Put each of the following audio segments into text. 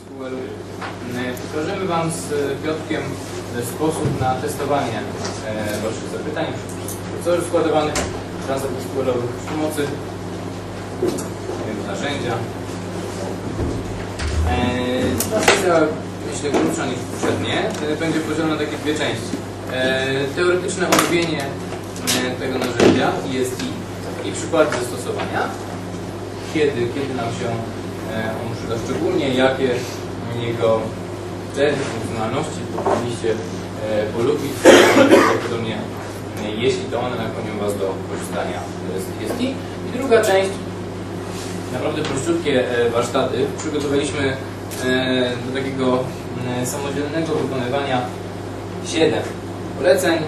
SQL-u. E, Pokażemy Wam z Piotrkiem e, sposób na testowanie e, Waszych zapytań przez procesorów składowanych transakcji SQL-owych przy pomocy narzędzia. E, Ta sesja, myślę, krótsza niż poprzednie, będzie podzielona na takie dwie części. Teoretyczne omówienie tego narzędzia EST i przykłady zastosowania kiedy, kiedy nam się on przyda szczególnie, jakie jego cechy, funkcjonalności powinniście e, polubić, prawdopodobnie e, jeśli to one nakłonią Was do korzystania z TST. I druga część, naprawdę prościutkie e, warsztaty, przygotowaliśmy e, do takiego e, samodzielnego wykonywania 7 poleceń.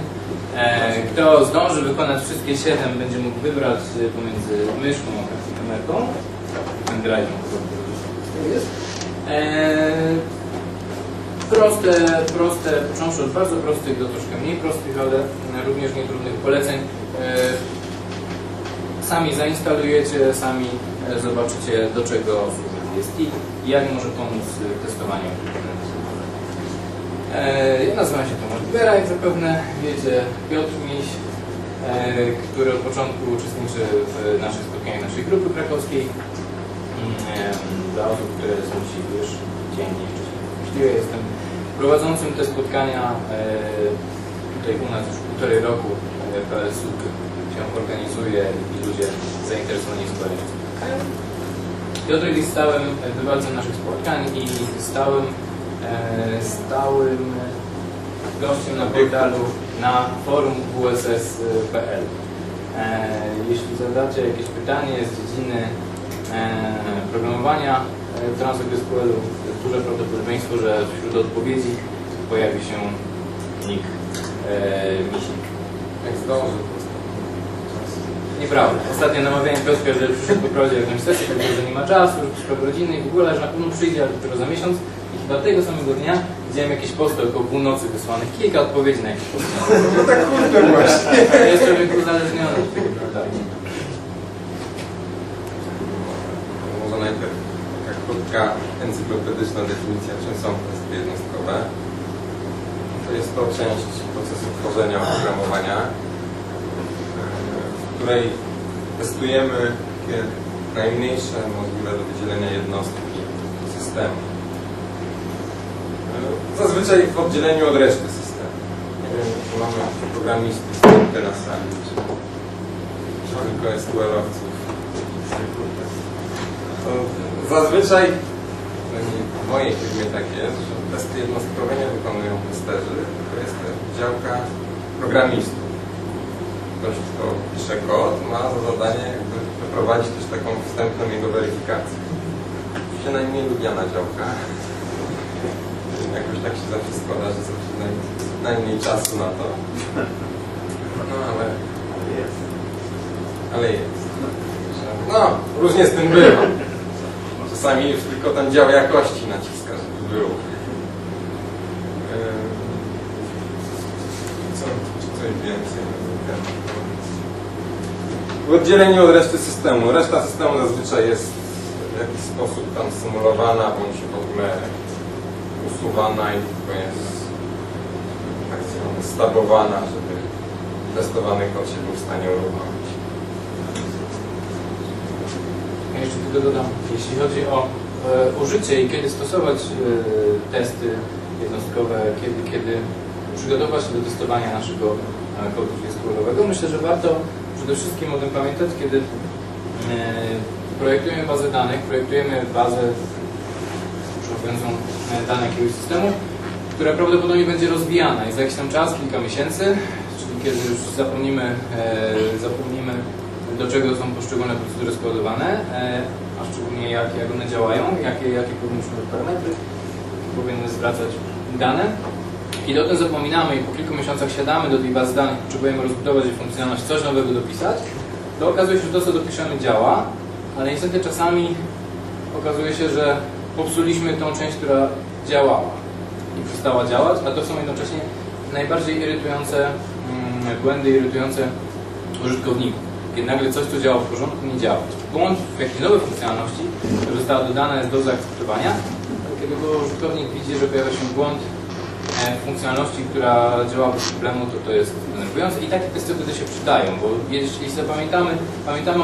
E, Kto zdąży wykonać wszystkie 7 będzie mógł wybrać e, pomiędzy myszką a kamerką. Pendrive'em, to jest. E, Proste, proste, począwszy od bardzo prostych do troszkę mniej prostych, ale również nietrudnych poleceń. E, Sami zainstalujecie, sami e, zobaczycie do czego służy DST i jak może pomóc w testowaniu. E, Ja nazywam się Tomasz Libera, jak zapewne wiecie, Piotr Miś, który od początku uczestniczy w naszych spotkaniach naszej grupy krakowskiej. Dla osób, które są już dziennie Właściwie jestem prowadzącym te spotkania e, tutaj u nas już półtorej roku e, PSU się organizuje i ludzie zainteresowani sprawami spotkają. Piotr jest stałym bywalcem naszych spotkań i stałym, e, stałym gościem na portalu na forum wss.pl. Jeśli zadacie jakieś pytanie z dziedziny programowania e, w Transact SQL-u, jest duże prawdopodobieństwo, że wśród odpowiedzi pojawi się nick e, Misik. Jak zdąży. Nieprawda. Ostatnio namawiałem Piotrka, że przyszedł poprowadzić jakąś sesję, powiedział, że nie ma czasu, że sprawy rodzinnej w ogóle, że na pewno przyjdzie, ale dopiero za miesiąc. I chyba tego samego dnia widziałem jakieś posty około północy wysłanych, kilka odpowiedzi na jakieś posty. No tak kurde właśnie. Ja jest człowiek uzależniony od tego prawda? Może najpierw taka krótka encyklopedyczna definicja, czym są testy jednostkowe. To jest to część procesu tworzenia oprogramowania, w której testujemy takie najmniejsze możliwe do wydzielenia jednostki systemu. Zazwyczaj w oddzieleniu od reszty systemu. Nie wiem, czy mamy programistów na sali, czy, czy tylko SQL-owców. To zazwyczaj przynajmniej w mojej firmie tak jest, że testy jednostkowe nie wykonują testerzy, tylko jest działka programistów. Ktoś, kto pisze kod, ma za zadanie jakby przeprowadzić też taką wstępną jego weryfikację. Oczywiście najmniej lubiana działka. Jakoś tak się zawsze składa, że zawsze naj, najmniej czasu na to. No ale. Ale jest. No, różnie z tym bywa. Czasami już tylko ten dział jakości naciska, żeby było. Ehm, Co, coś więcej? W oddzieleniu od reszty systemu. Reszta systemu zazwyczaj jest w jakiś sposób tam symulowana, bądź w ogóle usuwana i tylko jest tak stabowana, żeby testowany kod się był w stanie uruchomić. Ja jeszcze tylko dodam, jeśli chodzi o e, użycie i kiedy stosować e, testy jednostkowe, kiedy, kiedy przygotować się do testowania naszego e, kodu SQL-owego, myślę, że warto przede wszystkim o tym pamiętać, kiedy e, projektujemy bazę danych, projektujemy bazę przechowującą e, dane jakiegoś systemu, która prawdopodobnie będzie rozwijana i za jakiś tam czas, kilka miesięcy, czyli kiedy już zapomnimy, e, zapomnimy do czego są poszczególne procedury składowane, e, a szczególnie jak, jak one działają, jakie, jakie powinniśmy mieć parametry, powinny zwracać dane. Kiedy o tym zapominamy i po kilku miesiącach siadamy do tej bazy danych, potrzebujemy rozbudować jej funkcjonalność, coś nowego dopisać, to okazuje się, że to, co dopiszemy działa, ale niestety czasami okazuje się, że popsuliśmy tą część, która działała i przestała działać, a to są jednocześnie najbardziej irytujące mm, błędy, irytujące użytkowników. Kiedy nagle coś, co działa w porządku, nie działa. Błąd w jakiejś nowej funkcjonalności, która została dodana jest do zaakceptowania, ale kiedy go użytkownik widzi, że pojawia się błąd e, w funkcjonalności, która działa bez problemu, to to jest denerwujące i takie testy wtedy się przydają, bo jeśli sobie pamiętamy,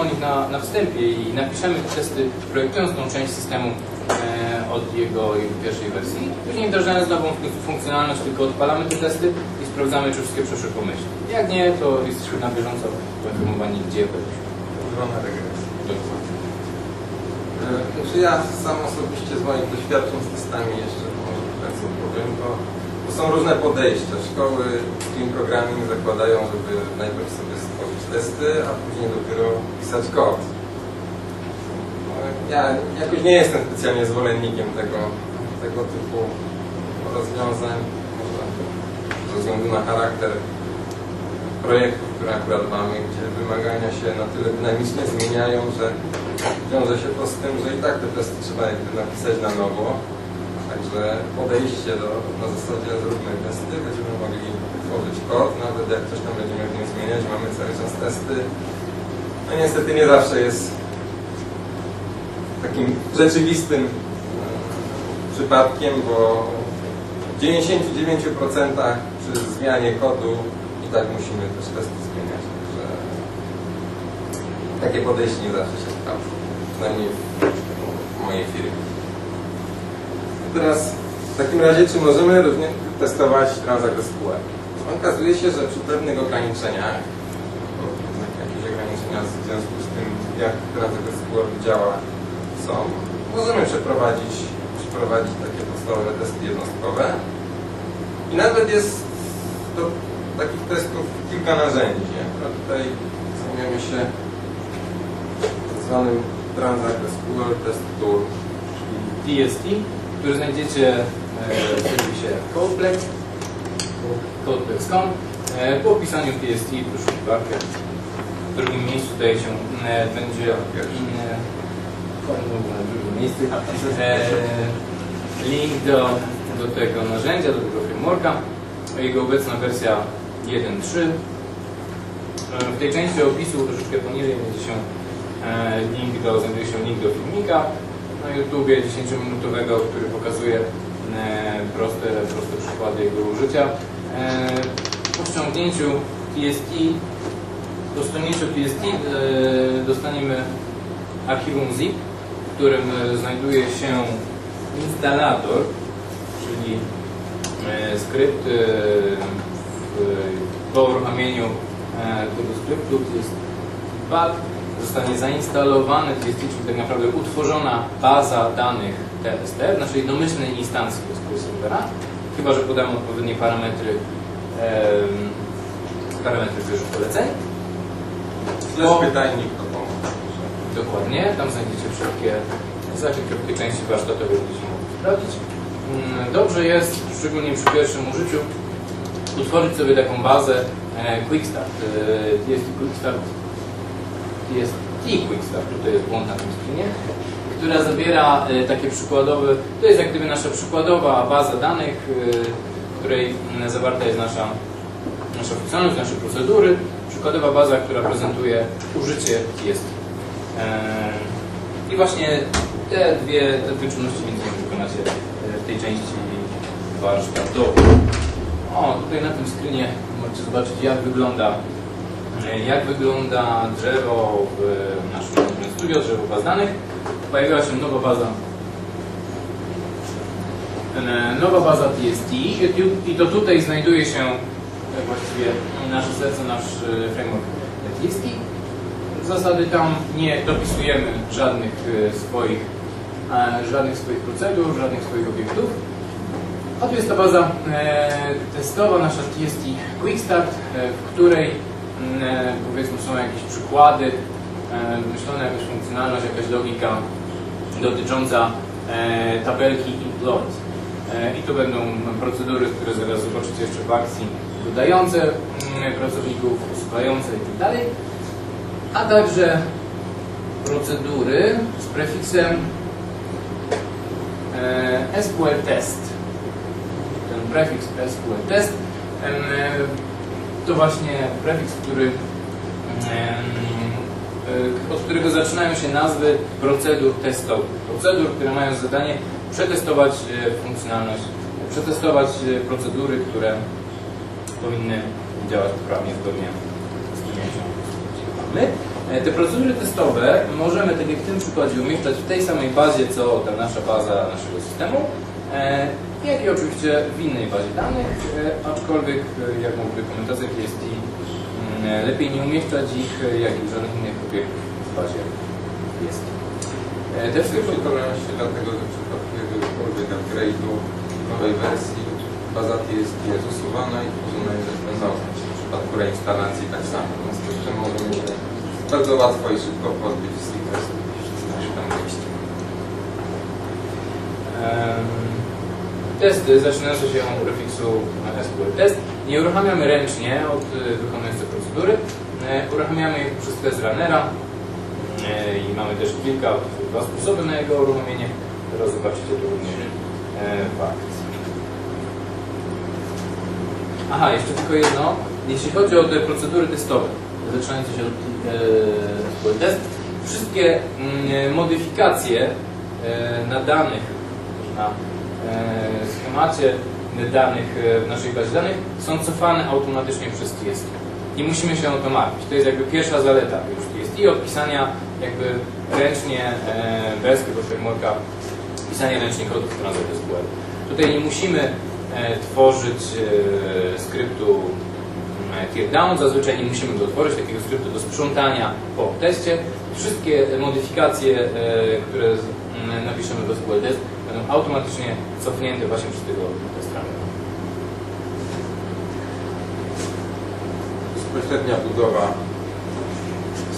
o nich na, na wstępie i napiszemy te testy projektując tą część systemu e, od jego, jego pierwszej wersji, później wdrażając nową fun- funkcjonalność, tylko odpalamy te testy sprawdzamy, czy wszystkie przeszły pomyślnie. Jak nie, to jesteśmy na bieżąco poinformowani, gdzie byliśmy. Używana regresja. Dokładnie. Znaczy ja sam osobiście z moich doświadczeń z testami jeszcze może tak sobie powiem, to, to są różne podejścia. Szkoły Team Programming zakładają, żeby najpierw sobie stworzyć testy, a później dopiero pisać kod. No, Ja jakoś nie jestem specjalnie zwolennikiem tego, tego typu rozwiązań, może ze względu na charakter projektów, które akurat mamy, gdzie wymagania się na tyle dynamicznie zmieniają, że wiąże się to z tym, że i tak te testy trzeba jakby napisać na nowo. Także podejście do, na zasadzie zróbmy testy, będziemy mogli tworzyć kod, nawet jak coś tam będziemy w nim zmieniać, mamy cały czas testy. No niestety nie zawsze jest takim rzeczywistym e, przypadkiem, bo w 99% przy zmianie kodu i tak musimy też testy zmieniać. Także takie podejście nie zawsze się sprawdza. Przynajmniej w mojej firmie. Teraz w takim razie, czy możemy również testować Transact SQL? Okazuje się, że przy pewnych ograniczeniach, jakieś ograniczenia w związku z tym, jak Transact SQL działa, są, możemy przeprowadzić, przeprowadzić takie podstawowe testy jednostkowe. I nawet jest do takich testów kilka narzędzi. Akurat tutaj zajmiemy się tak zwanym Transact SQL Test Tool. TST, który znajdziecie e, w serwisie Codeplex, codeplex.com. E, Po opisaniu TST proszę wyszukiwarkę. W drugim miejscu tutaj się e, będzie miejscu. E, link do, do tego narzędzia, do tego frameworka. Jego obecna wersja 1.3. E, W tej części opisu troszeczkę poniżej będzie się e, link do, znajduje się link do filmika na YouTubie 10-minutowego, który pokazuje proste, proste przykłady jego użycia. Po ściągnięciu TST, po ściągnięciu TST dostaniemy archiwum zip, którym e, znajduje się instalator, czyli e, skrypt po uruchomieniu e, tego skryptu jest bug, zostanie zainstalowane TST, czyli tak naprawdę utworzona baza danych TST, znaczy domyślnej instancji SQL Servera, chyba że podamy odpowiednie parametry parametry wyższych poleceń. Slash pytajnik. Dokładnie, tam znajdziecie wszystkie w tej części warsztatowej, będziecie mogli sprawdzić. Mm, Dobrze jest, szczególnie przy pierwszym użyciu, utworzyć sobie taką bazę e, Quick Start. E, TST Quick Start, TST Quick Start, tutaj jest błąd na tym screenie, która zawiera e, takie przykładowe, to jest jak gdyby nasza przykładowa baza danych, w której mm, zawarta jest nasza, nasza funkcjonalność, nasze procedury, przykładowa baza, która prezentuje użycie TST. Eee, I właśnie te dwie, te dwie czynności między wykonacie e, w tej części warsztatowej. O, tutaj na tym screenie możecie zobaczyć jak wygląda e, jak wygląda drzewo w naszym studio, drzewo baz danych. Pojawiła się nowa baza e, nowa baza TST i to tutaj znajduje się właściwie nasze serce, nasz framework TST. Zasady tam nie dopisujemy żadnych e, swoich, e, żadnych swoich procedur, żadnych swoich obiektów. A tu jest ta baza e, testowa, nasza TST Quick Start, e, w której mm, powiedzmy są jakieś przykłady, myślona jakaś funkcjonalność, jakaś logika dotycząca tabelki. E, I to będą procedury, które zaraz zobaczycie jeszcze w akcji, dodające mm, pracowników, usuwające itd a także procedury z prefiksem e, SQL test. Ten prefiks SQL test e, to właśnie prefiks, który em, od którego zaczynają się nazwy procedur testowych. Procedur, które mają zadanie przetestować e, funkcjonalność, przetestować e, procedury, które powinny działać poprawnie zgodnie z klientą. E, te procedury testowe możemy, tak jak w tym przykładzie, umieszczać w tej samej bazie, co ta nasza baza naszego systemu, e, jak i oczywiście w innej bazie danych, e, aczkolwiek e, jak mówi dokumentacja mm, lepiej nie umieszczać ich, e, jak i żadnych innych obiektów w bazie PST. E, Te wszystkie Wykonają się dlatego, że w przypadku jakiegokolwiek upgrade'u nowej wersji baza jest, jest usuwana i tworzona jest na. W przypadku reinstalacji tak samo. W związku z możemy bardzo łatwo i szybko pozbyć z tych tam mieści. Em, Testy zaczynające się od prefiksu SQL test nie uruchamiamy ręcznie od y, wykonując te procedury. E, Uruchamiamy je przez test runnera E, i mamy też kilka, dwa sposoby na jego uruchomienie. Teraz zobaczycie tu również e, fakt. Aha, jeszcze tylko jedno. Jeśli chodzi o te procedury testowe, zaczynające się od e, test, wszystkie mm, modyfikacje e, na danych, na e, schemacie danych e, w naszej bazie danych są cofane automatycznie przez TST. Nie musimy się o to martwić. To jest jakby pierwsza zaleta już TST odpisania jakby ręcznie, e, bez tego frameworka, pisania ręcznie kodów w SQL. Tutaj nie musimy e, tworzyć skryptu teardown, zazwyczaj nie musimy go tworzyć, takiego skryptu do sprzątania po teście. Wszystkie modyfikacje, e, które z- m, napiszemy do SQL test będą automatycznie cofnięte właśnie przez tego testera. bezpośrednia budowa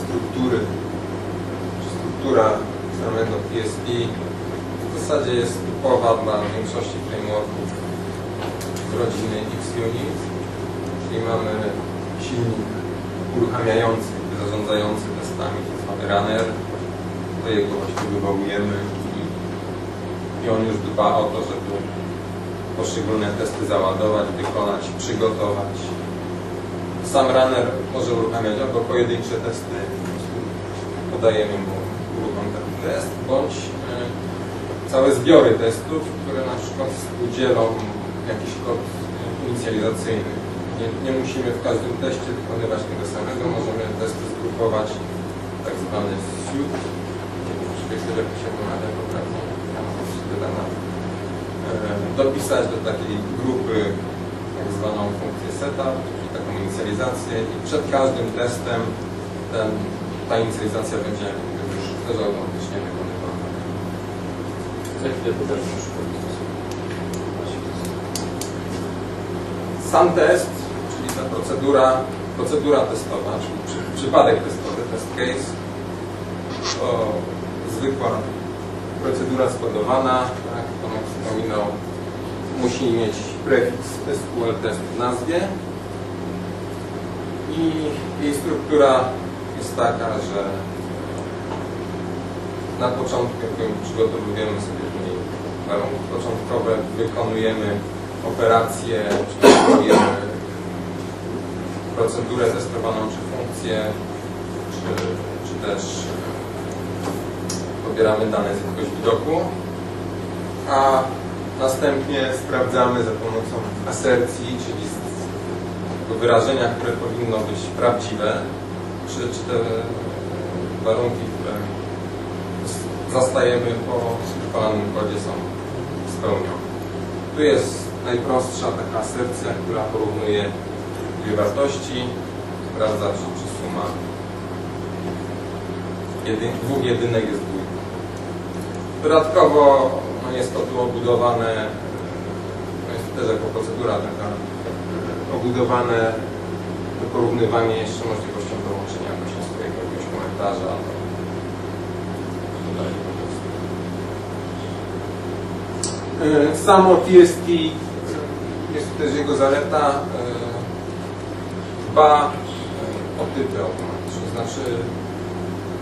struktury, struktura samego PSP w zasadzie jest typowa dla większości frameworków rodziny XUnit, mamy silnik uruchamiający, zarządzający testami, tak zwany runner, do jego właśnie wywołujemy i, i on już dba o to, żeby poszczególne testy załadować, wykonać, przygotować, sam runner może uruchamiać albo pojedyncze testy, podajemy mu uruchom taki test, bądź e, całe zbiory testów, które na przykład udzielą jakiś kod e, inicjalizacyjny. Nie, nie musimy w każdym teście wykonywać tego samego, możemy testy zgrupować tak zwany oczywiście jak to się wymawia poprawnie, wydana, e, dopisać do takiej grupy tak zwaną funkcję setup, czyli taką inicjalizację i przed każdym testem ten, ta inicjalizacja będzie już też automatycznie wykonywana. Za chwilę przykład. Sam test, czyli procedura, procedura testowa, czyli przy, przypadek testowy, test case, to zwykła procedura skodowana, tak, Tomek wspominał, musi mieć prefiks SQL test w nazwie. I jej struktura jest taka, że na początku jakby przygotowujemy sobie warunki początkowe, wykonujemy operację, czy wykonujemy procedurę testowaną, czy funkcję, czy, czy też pobieramy dane z jakiegoś widoku, a następnie sprawdzamy za pomocą asercji, czyli wyrażenia, które powinno być prawdziwe, czy, czy te warunki, które zastajemy po wykonanym kodzie są spełnione. Tu jest najprostsza taka asercja, która porównuje dwie wartości, sprawdza, czy, czy suma jedyn, dwóch jedynek jest dwójką. Dodatkowo no jest to tu obudowane, no jest to też jako procedura taka obudowane do porównywania jeszcze możliwością dołączenia właśnie swojego jakiegoś komentarza. E, Samo TST jest też jego zaleta e, dba o typy automatyczne, znaczy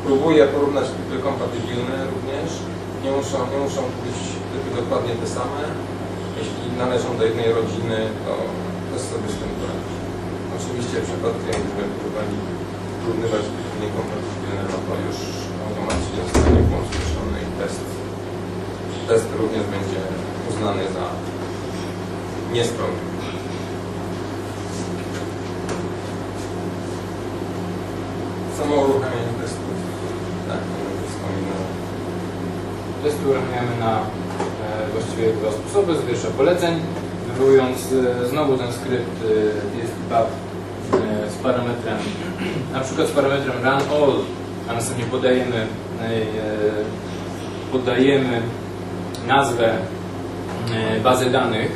próbuje porównać typy kompatybilne również. Nie muszą, nie muszą być typy dokładnie te same. Jeśli należą do jednej rodziny, to też sobie z tym poradzi. Oczywiście w przypadku, jakbyśmy próbowali porównywać niekompatybilne, no to już automatycznie zostanie włączony i test. Test również będzie uznany za niespełniony. Samo uruchamianie testu, tak, jak wspominałem. Testy uruchamiamy na e, właściwie dwa sposoby. Z wiersza poleceń, wywołując e, znowu ten skrypt e, PSP e, z parametrem, na przykład z parametrem run all, a następnie podajemy, podajemy nazwę bazy danych,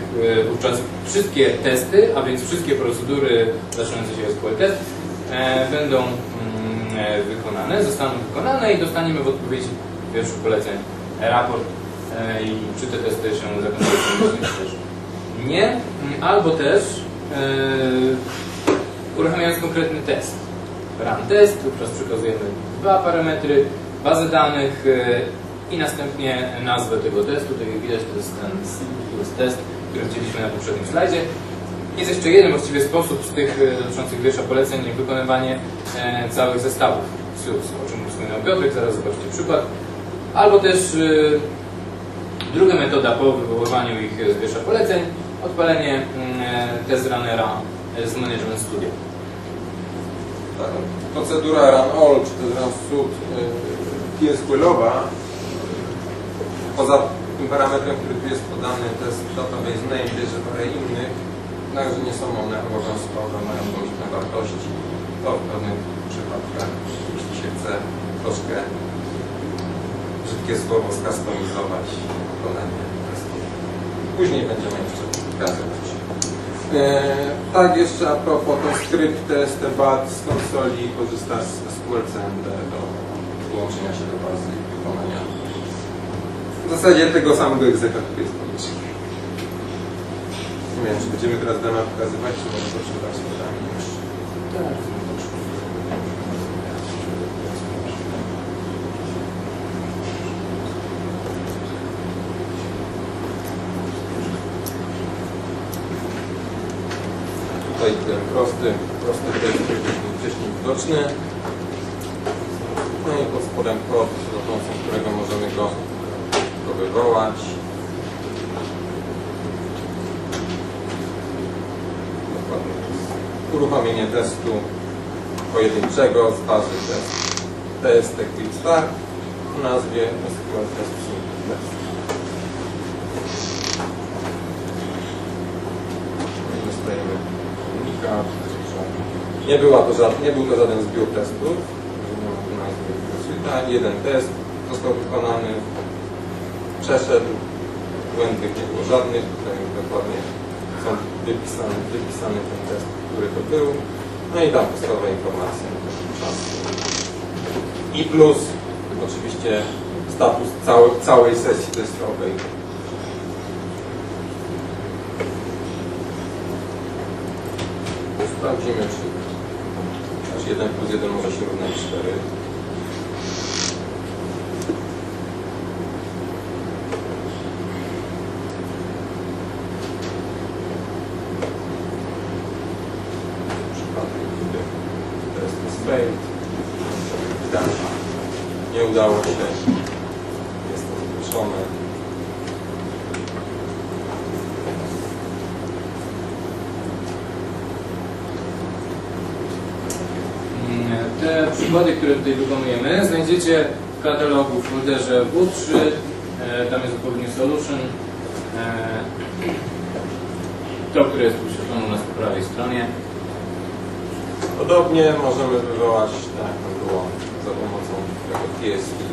wówczas wszystkie testy, a więc wszystkie procedury zaczynające się SQL test będą wykonane, zostaną wykonane i dostaniemy w odpowiedzi wierszu poleceń raport e, i czy te testy się czy też nie, albo też e, uruchamiając konkretny test. Run test, wówczas przekazujemy dwa parametry, bazę danych e, i następnie nazwę tego testu. Tak jak widać, to jest ten test, który widzieliśmy na poprzednim slajdzie. Jest jeszcze jeden właściwie sposób z tych e, dotyczących wiersza poleceń, wykonywanie e, całych zestawów SUS, o czym wspominał Piotrek, zaraz zobaczycie przykład. Albo też y, druga metoda po wywoływaniu ich z wiersza poleceń, odpalenie mm, e, test runnera e, z Management Studio. Tak, procedura run all, czy też run yy, PSQL-owa, poza tym parametrem, który tu jest podany, to jest database name, bierze parę innych, jednakże nie są one obowiązkowe, mają różne wartości. To w pewnych przypadkach, jeśli się chce troszkę brzydkie słowo skustomizować wykonanie testu. Później będziemy jeszcze pokazywać. E, tak, jeszcze a propos, ten skrypt test.bat z konsoli korzysta z SQL CMD do połączenia się do bazy i wykonania w zasadzie tego samego egzekutu jest konieczny. Nie wiem, czy będziemy teraz dane pokazywać, czy może to trzeba się już. Tutaj ten prosty, prosty test, wcześniej widoczny. No i pod spodem kod, za pomocą którego możemy go, go wywołać. Dokładnie. Uruchomienie testu pojedynczego z bazy test. TST Quick Start o nazwie SQL Test Test. Dostajemy komunikat, że nie, była to żad, nie był to żaden zbiór testów. Nazwy. Jeden test został wykonany, przeszedł, błędnych nie było żadnych, tutaj dokładnie są wypisane, wypisany ten test, który to był. No i tam podstawowe informacje. I plus oczywiście status całej, całej sesji testowej. Sprawdzimy, czy aż 1 plus 1 może się równać 4. W przypadku, gdy test jest failed, widać, nie udało się, jest to zgłoszone. Mm, Te przykłady, które tutaj wykonujemy, znajdziecie w katalogu w folderze W3. E, Tam jest odpowiedni solution. E, To, które jest wyświetlone u nas po prawej stronie. Podobnie możemy wywołać, tak było za pomocą tego TSP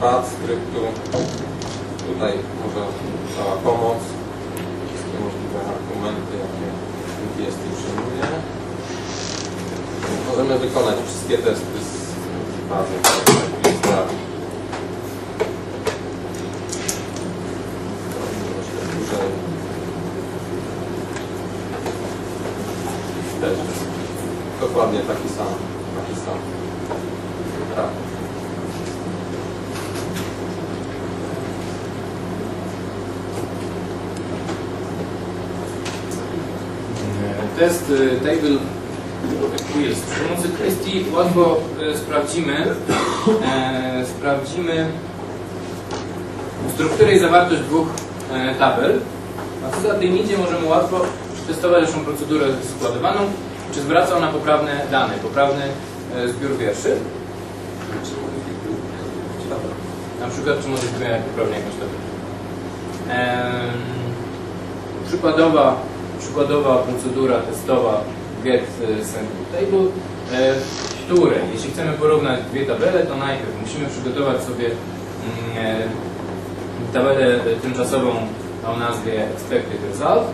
pad skryptu. Tutaj może cała pomoc, wszystkie możliwe argumenty, jakie ten TSP przyjmuje. Możemy wykonać wszystkie testy z bazy. tak, Dłużej. Też dokładnie taki sam, taki sam raport. E, Test y, table Quiz. Przy pomocy kwestii łatwo e, sprawdzimy, e, sprawdzimy strukturę i zawartość dwóch e, tabel, a co za tym idzie możemy łatwo przetestować naszą procedurę składowaną, czy zwraca ona poprawne dane, poprawny e, zbiór wierszy. Na przykład, czy modyfikujemy poprawnie jakąś tabelę. Em, przykładowa, przykładowa procedura testowa get e, sample table, e, w której, jeśli chcemy porównać dwie tabele, to najpierw musimy przygotować sobie mm, e, tabelę e, tymczasową o nazwie expected result,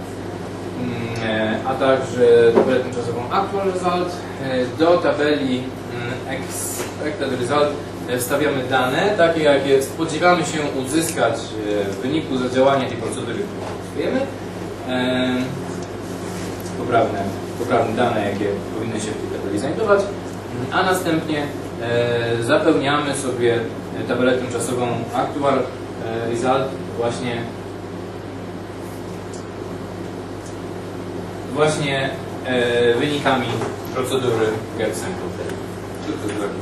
mm, e, a także tabelę tymczasową actual result. E, Do tabeli mm, expected result e, wstawiamy dane, takie jakie spodziewamy się uzyskać e, w wyniku zadziałania tej procedury, którą. E, Poprawne, poprawne dane, jakie powinny się w tej tabeli znajdować, a następnie e, zapełniamy sobie tabelę tymczasową actual e, result właśnie właśnie e, wynikami procedury get sample table. Czy to jest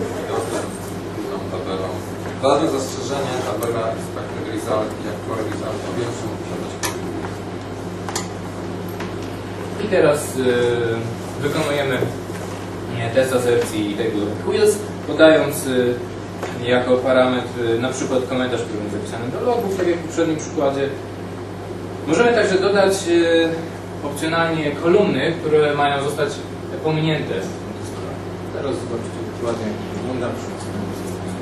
inną tabelą? Żadne zastrzeżenie, tabela expected result i actual result o I teraz y, wykonujemy test asercji of wheels, podając y, jako parametr y, na przykład komentarz, który jest zapisany do logów, tak jak w poprzednim przykładzie. Możemy także dodać y, opcjonalnie kolumny, które mają zostać pominięte. Teraz zobaczcie dokładnie jak wygląda przy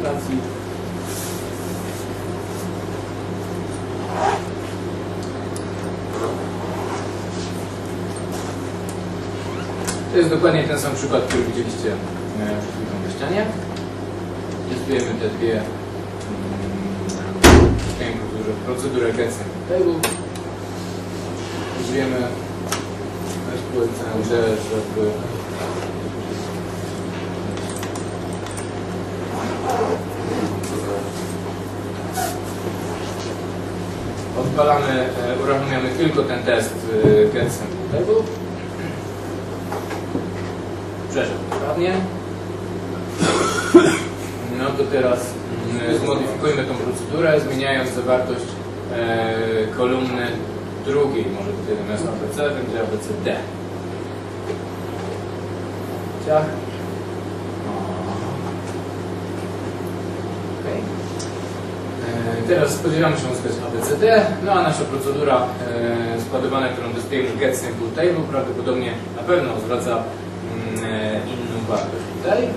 następnej To jest dokładnie ten sam przykład, który widzieliście e, przed chwilą na ścianie. Testujemy te dwie mm, procedurę, procedurę sample table. Użyjemy SQL żeby odpalamy, e, uruchamiamy tylko ten test e, get sample table. Przeszedł poprawnie. No to teraz mm, zmodyfikujmy tą procedurę, zmieniając zawartość e, kolumny drugiej. Może tutaj zamiast ABC będzie ABCD. Ciach. Okej. E, Teraz spodziewamy się uzyskać ABCD, no a nasza procedura e, którą testujemy get sample table prawdopodobnie na pewno zwraca wartość tutaj.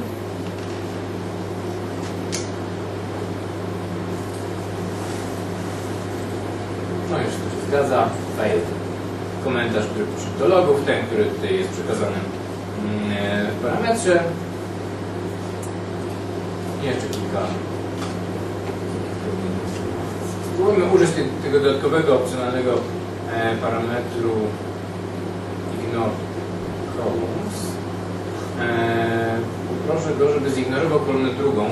No już to się zgadza. Daję komentarz, który poszedł do logów, ten, który tutaj jest przekazany mm, e, w parametrze. I Jeszcze kilka. Spróbujmy użyć te- tego dodatkowego, opcjonalnego e, parametru ignore proszę go, żeby zignorował kolumnę drugą.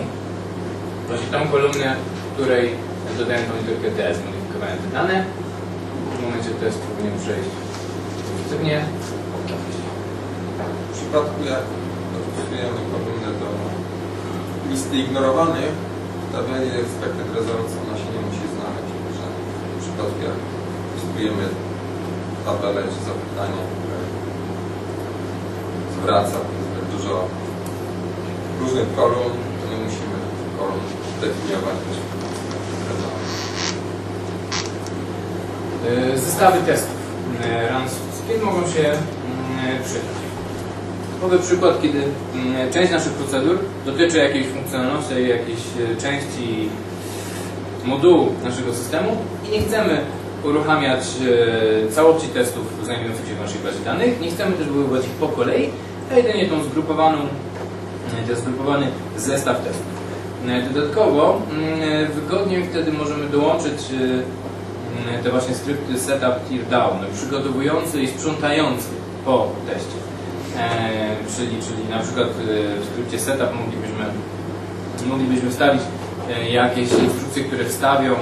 Właśnie tą kolumnę, której dodałem tą literkę D, zmodyfikowałem te dane. W momencie testu powinien przejść pozytywnie. W przypadku jak dopisujemy kolumnę do listy ignorowanych, tabeli expected results ona się nie musi znaleźć, że w przypadku jak testujemy tabelę czy zapytanie, które zwraca dużo różnych kolumn, to nie musimy kolumn definiować też E, Zestawy testów e, script mogą się mm, przydać. Typowy przykład, kiedy mm, część naszych procedur dotyczy jakiejś funkcjonalności, jakiejś e, części modułu naszego systemu i nie chcemy uruchamiać całości testów znajdujących się w naszej bazie danych, nie chcemy też wywoływać ich po kolei, a jedynie tą zgrupowaną, e, ten zgrupowany zestaw testów. E, Dodatkowo mm, wygodnie wtedy możemy dołączyć e, Mm, te właśnie skrypty setup tear down, przygotowujący i sprzątający po teście. E, czyli, czyli na przykład e, w skrypcie setup moglibyśmy, moglibyśmy wstawić e, jakieś instrukcje, które wstawią e,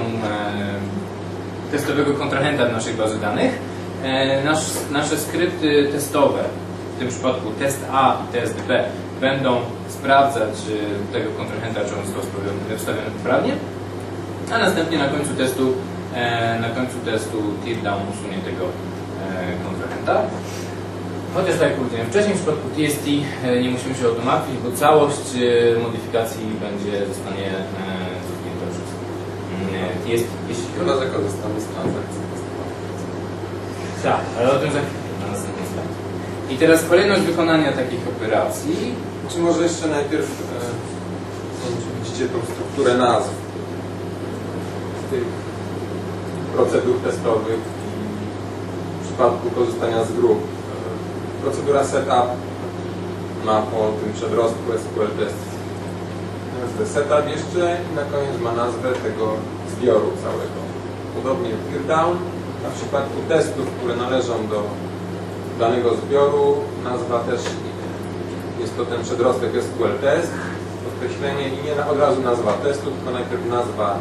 testowego kontrahenta do naszej bazy danych. E, nasz, nasze skrypty testowe w tym przypadku test A i test B, będą sprawdzać y, tego kontrahenta, czy on został wstawiony- poprawnie, a następnie na końcu testu, e, na końcu testu teardown usunie tego e, kontrahenta. Chociaż tak jak powiedziałem wcześniej, w przypadku TST e, nie musimy się o to martwić, bo całość e, modyfikacji będzie zostanie cofnięta przez mm, TST. Jeśli Chyba, że korzystamy z transakcji. tak, ale o tym za chwilę, na następnym slajdzie. I teraz kolejność wykonania takich operacji. Czy może jeszcze najpierw, e, widzicie tą strukturę nazw tych procedur testowych w przypadku korzystania z grup. E, Procedura setup ma po tym przedrostku SQL test nazwę setup jeszcze i na koniec ma nazwę tego zbioru całego. Podobnie teardown, a w przypadku testów, które należą do danego zbioru, nazwa też jest to ten przedrostek SQL test, podkreślenie i nie od razu nazwa testu, tylko najpierw nazwa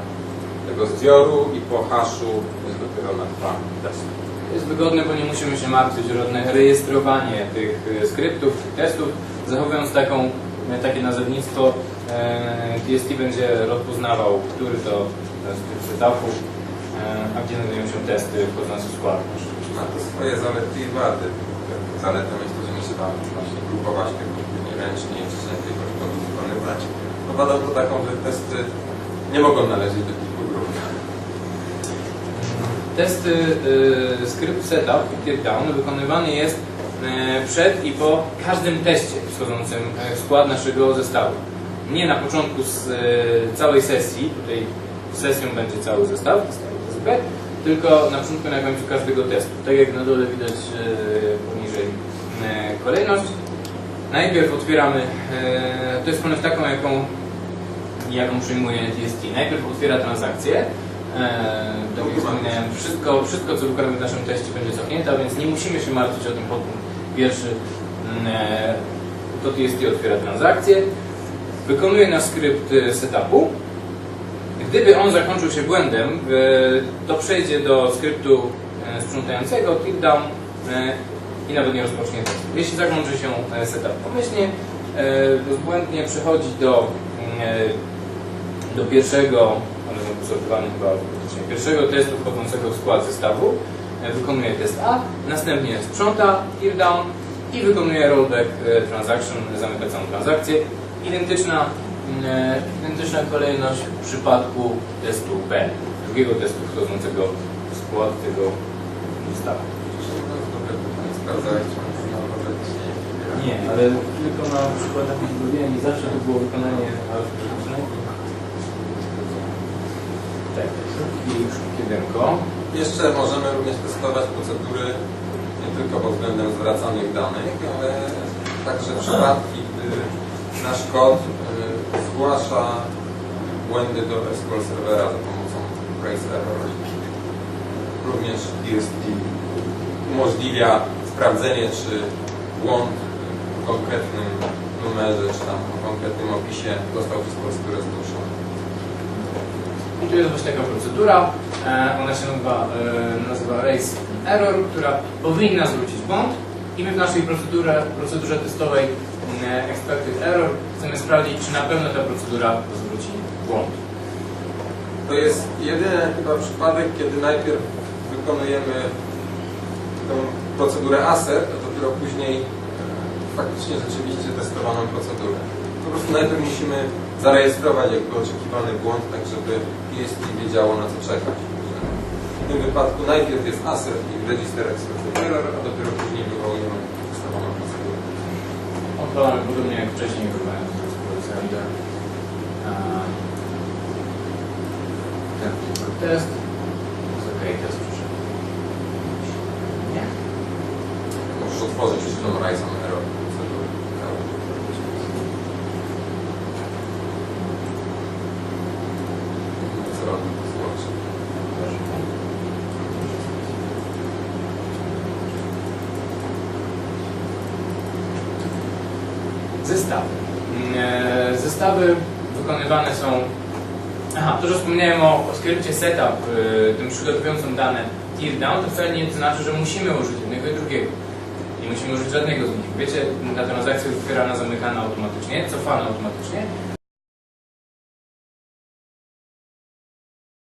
tego zbioru i po haszu jest dopiero nazwa testu. Jest wygodne, bo nie musimy się martwić o żadne rejestrowanie tych e, skryptów, testów. Zachowując taką, e, takie nazewnictwo, e, TST będzie rozpoznawał, który to e, z tych e, a gdzie znajdują się testy wchodzące w skład. Ma to swoje zalety i wady. Zaletą jest to, że nie trzeba właśnie grupować tego nie ręcznie, czy tylko to wykonywać. No wadą to taką, że testy nie mogą należeć do kilku grup. Testy y, skrypt setup i teardown wykonywany jest y, przed i po każdym teście wchodzącym w skład naszego zestawu. Nie na początku z y, całej sesji, tutaj sesją będzie cały zestaw, zestaw tylko na początku na końcu każdego testu. Tak jak na dole widać poniżej y, kolejność. Najpierw otwieramy, y, to jest kolejność taką, jaką jaką przyjmuje TST. Najpierw otwiera transakcję. E, tak jak wspomniałem, wszystko, wszystko co wykonamy w naszym teście będzie cofnięte, więc nie musimy się martwić o ten podpunkt pierwszy. Mm, E, to TST otwiera transakcję. Wykonuje nasz skrypt e, setupu. Gdyby on zakończył się błędem, e, to przejdzie do skryptu e, sprzątającego, teardown e, i nawet nie rozpocznie testu. Jeśli zakończy się setup pomyślnie, bezbłędnie przechodzi do, do pierwszego, ale sortowany chyba pierwszego testu wchodzącego w skład zestawu, wykonuje test A, następnie sprząta, teardown i wykonuje rollback transaction, zamyka całą transakcję. Identyczna, identyczna kolejność w przypadku testu B, drugiego testu wchodzącego w skład tego zestawu. Nie ale tylko na przykładach robiłem i zawsze to było wykonanie alfabetyczne. Tak, i szybkiego. Jeszcze możemy również testować procedury nie tylko pod względem zwracanych danych, ale także przypadki, gdy nasz kod zgłasza błędy do SQL Servera za pomocą trace error. Również TST umożliwia sprawdzenie, czy błąd w konkretnym numerze, czy tam w konkretnym opisie został przez procedurę zgłoszony. I tu jest właśnie taka procedura, e, ona się nazywa, e, nazywa race error, która powinna zwrócić błąd i my w naszej procedurze, procedurze testowej e, expected error chcemy sprawdzić, czy na pewno ta procedura zwróci błąd. To jest jedyny chyba przypadek, kiedy najpierw wykonujemy tą procedurę ASER, a dopiero później e, faktycznie rzeczywiście testowaną procedurę. Po prostu najpierw musimy zarejestrować jakby oczekiwany błąd, tak żeby PST wiedziało na co czekać. W tym wypadku najpierw jest ASER i register expected error, a dopiero później wywołujemy testowaną procedurę. Odpalamy podobnie jak wcześniej wykonałem z policjanta. Ten tylko test. Jest ok, test przyszedł. Nie. Możesz otworzyć już tą Rise on Error procedurę. Co robi? Złączy. Zestawy. Mm, e, Zestawy wykonywane są. Aha, to, że wspomniałem o, o skrypcie setup, y, tym przygotowującym dane teardown, to wcale nie znaczy, że musimy użyć jednego i drugiego. Nie musimy użyć żadnego z nich. Wiecie, ta transakcja jest otwierana, zamykana automatycznie, cofana automatycznie